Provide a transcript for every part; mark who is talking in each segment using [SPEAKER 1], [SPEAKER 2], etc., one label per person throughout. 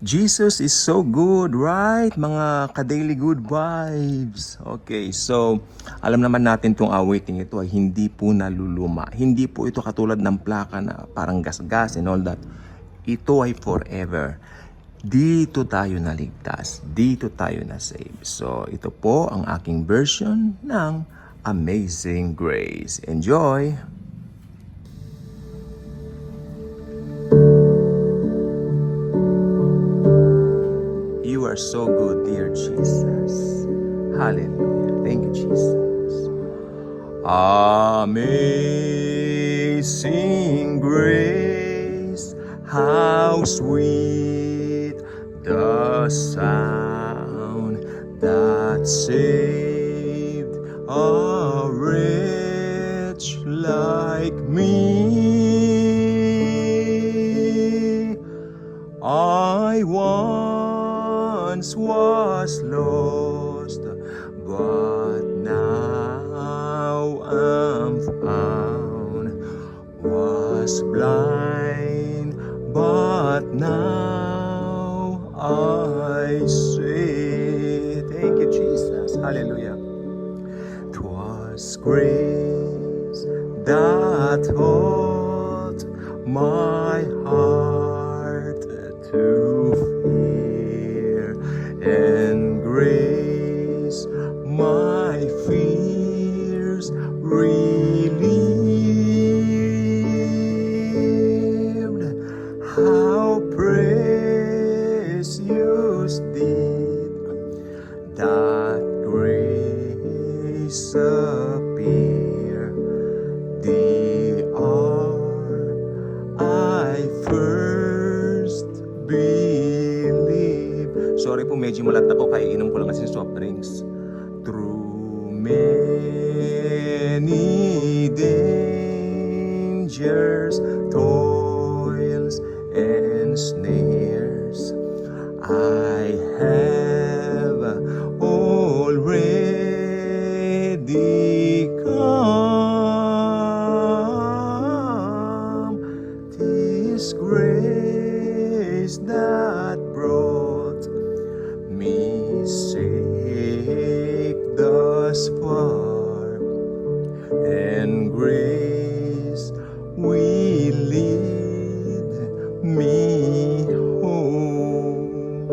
[SPEAKER 1] Jesus is so good, right? Mga ka-daily good vibes. Okay, so alam naman natin itong awiting ito ay hindi po naluluma. Hindi po ito katulad ng plaka na parang gas-gas and all that. Ito ay forever. Dito tayo naligtas. Dito tayo na save. So ito po ang aking version ng Amazing Grace. Enjoy! So good, dear Jesus. Hallelujah. Thank you, Jesus. Amazing grace, how sweet the sound that saved a once was lost, but now am found. Was blind, but now I see. Thank you, Jesus. Hallelujah. 'Twas grace that taught my Sorry po, medyo malat ako kaya inom ko lang kasi soft drinks. Through many dangers, toils, and snares, I have already come. This grace that brought me safe thus far, and grace will lead me home.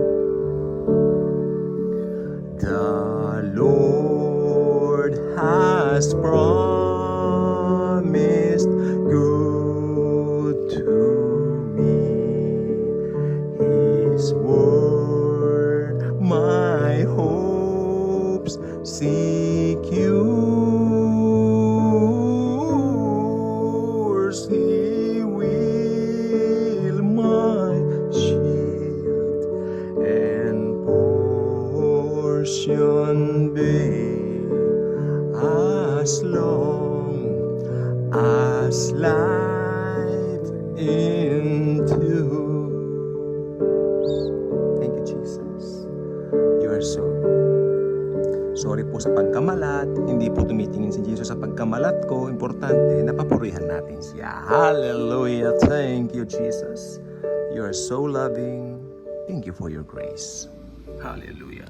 [SPEAKER 1] The Lord has promised good to me. His word, as long as life endures. Thank you, Jesus. You are so. Sorry po sa pagkamalat. Hindi po tumitingin si Jesus sa pagkamalat ko. Importante, napapurihan natin siya. Hallelujah. Thank you, Jesus. You are so loving. Thank you for your grace. Hallelujah.